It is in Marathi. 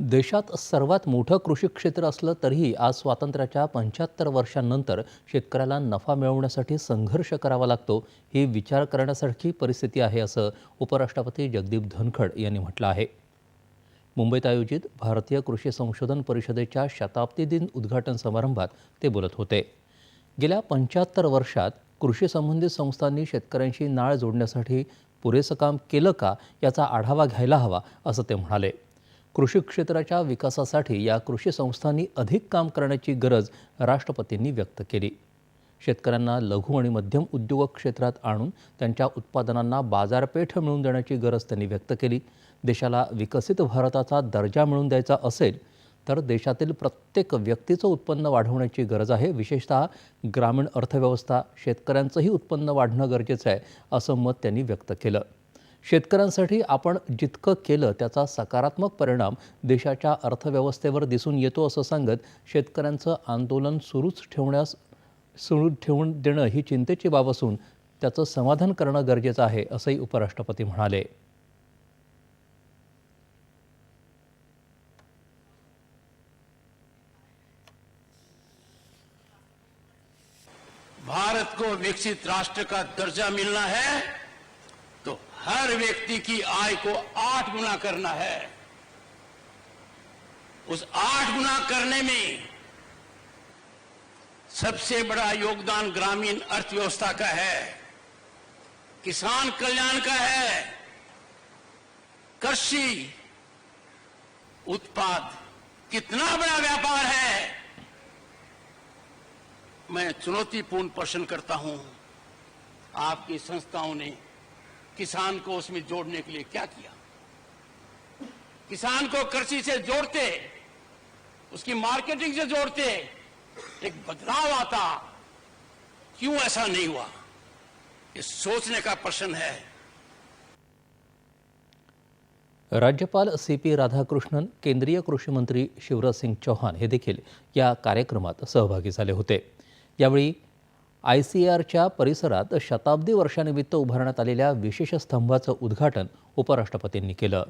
देशात सर्वात मोठं कृषी क्षेत्र असलं तरीही आज स्वातंत्र्याच्या पंच्याहत्तर वर्षांनंतर शेतकऱ्याला नफा मिळवण्यासाठी संघर्ष करावा लागतो ही विचार करण्यासारखी परिस्थिती आहे असं उपराष्ट्रपती जगदीप धनखड यांनी म्हटलं आहे. मुंबईत आयोजित भारतीय कृषी संशोधन परिषदेच्या शताब्दी दिन उद्घाटन समारंभात ते बोलत होते. गेल्या पंच्याहत्तर वर्षात कृषी संबंधित संस्थांनी शेतकऱ्यांशी नाळ जोडण्यासाठी पुरेसं काम केलं का याचा आढावा घ्यायला हवा असं ते म्हणाले. कृषी क्षेत्राच्या विकासासाठी या कृषी संस्थांनी अधिक काम करण्याची गरज राष्ट्रपतींनी व्यक्त केली. शेतकऱ्यांना लघु आणि मध्यम उद्योग क्षेत्रात आणून त्यांच्या उत्पादनांना बाजारपेठ मिळवून देण्याची गरज त्यांनी व्यक्त केली. देशाला विकसित भारताचा दर्जा मिळवून द्यायचा असेल तर देशातील प्रत्येक व्यक्तीचं उत्पन्न वाढवण्याची गरज आहे. विशेषतः ग्रामीण अर्थव्यवस्था शेतकऱ्यांचंही उत्पन्न वाढणं गरजेचं आहे असं मत त्यांनी व्यक्त केलं. शेतकऱ्यांसाठी आपण जितकं केलं त्याचा सकारात्मक परिणाम देशाच्या अर्थव्यवस्थेवर दिसून येतो असं सांगत शेतकऱ्यांचं आंदोलन सुरूच ठेवण्यास सुरू ठेवून देणं ही चिंतेची बाब असून त्याचं समाधान करणं गरजेचं आहे असंही उपराष्ट्रपती म्हणाले. भारत को विकसित राष्ट्र का दर्जा मिलना है? हर व्यक्ति की आय को आठ गुना करना है। उस आठ गुना करने में सबसे बड़ा योगदान ग्रामीण अर्थव्यवस्था का है। किसान कल्याण का है। कृषि, उत्पाद कितना बड़ा व्यापार है। मैं चुनौतीपूर्ण प्रश्न करता हूँ। आपकी संस्थाओं ने किसान को उसमें जोड़ने के लिए क्या किया? किसान को कृषि से जोड़ते, उसकी मार्केटिंग से जोड़ते, एक बदलाव आता। क्यों ऐसा नहीं हुआ? ये सोचने का प्रश्न है। राज्यपाल सी पी राधाकृष्णन, केंद्रीय कृषी मंत्री शिवराज सिंग चौहान हे देखील या कार्यक्रमात सहभागी झाले होते. यावेळी आय सी आरच्या परिसरात शताब्दी वर्षानिमित्त उभारण्यात आलेल्या विशेष स्तंभाचं उद्घाटन उपराष्ट्रपतींनी केलं.